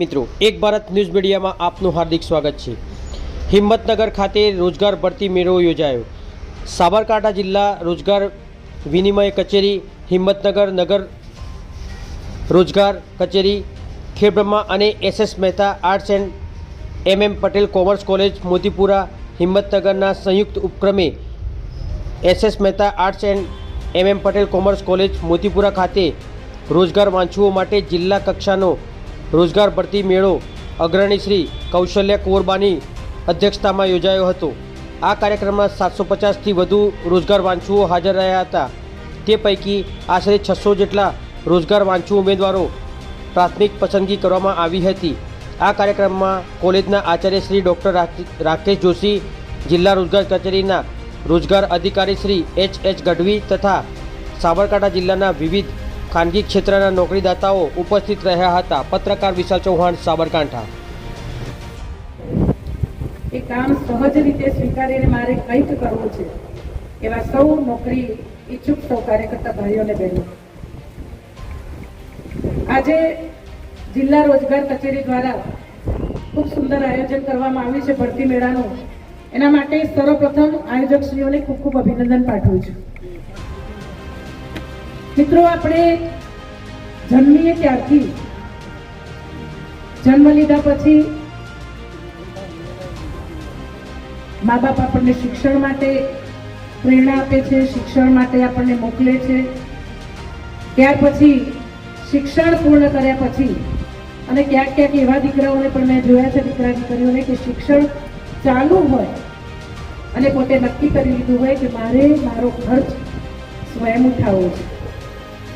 મિત્રો, એક ભારત ન્યૂઝ મીડિયામાં આપનું હાર્દિક સ્વાગત છે. હિંમતનગર ખાતે રોજગાર ભરતી મેળો યોજાયો. સાબરકાંઠા જિલ્લા રોજગાર વિનિમય કચેરી, હિંમતનગર નગર રોજગાર કચેરી, ખેડબ્રહ્મા અને SS Mehta arts and M M Patel commerce college, Motipura, હિંમતનગરના સંયુક્ત ઉપક્રમે SS Mehta arts and M M Patel commerce college, Motipura ખાતે રોજગાર વાંચુઓ માટે જિલ્લા કક્ષાનો રોજગાર ભરતી મેળો અગ્રણી શ્રી કૌશલ્ય કુંવરબાની અધ્યક્ષતામાં યોજાયો હતો. આ કાર્યક્રમમાં સાતસો પચાસથી વધુ રોજગાર વાંચુઓ હાજર રહ્યા હતા. તે પૈકી આશરે છસો જેટલા રોજગાર વાંચુ ઉમેદવારો પ્રાથમિક પસંદગી કરવામાં આવી હતી. આ કાર્યક્રમમાં કોલેજના આચાર્ય શ્રી ડૉક્ટર રાકેશ જોશી, જિલ્લા રોજગાર કચેરીના રોજગાર અધિકારી શ્રી એચ એચ ગઢવી તથા સાબરકાંઠા જિલ્લાના વિવિધ ખાનગી ક્ષેત્રના નોકરીદાતાઓ ઉપસ્થિત રહ્યા હતા. પત્રકાર વિશાલ ચૌહાણ, સાબરકાંઠા. એ કામ સહજ રીતે સ્વીકારીને મારે કંઈક કરવું છે. એવા સૌ નોકરી ઈચ્છુક સૌ કાર્યકર્તા ભાઈઓને બહેનો. આજે જિલ્લા રોજગાર કચેરી દ્વારા ખૂબ સુંદર આયોજન કરવામાં આવ્યું છે ભરતી મેળાનું. એના માટે સર્વપ્રથમ આયોજકશ્રીઓને ખૂબ ખૂબ અભિનંદન પાઠવું છું. મિત્રો, આપણે જન્મીએ ત્યારથી. જન્મ લીધા પછી મા બાપ આપણને શિક્ષણ માટે પ્રેરણા આપે છે, શિક્ષણ માટે આપણને મોકલે છે. ત્યાર પછી શિક્ષણ પૂર્ણ કર્યા પછી અને ક્યાંક ક્યાંક એવા દીકરાઓને પણ મેં જોયા છે દીકરા દીકરીઓને કે શિક્ષણ ચાલુ હોય અને પોતે નક્કી કરી લીધું હોય કે મારે મારો ખર્ચ સ્વયં ઉઠાવવો છે.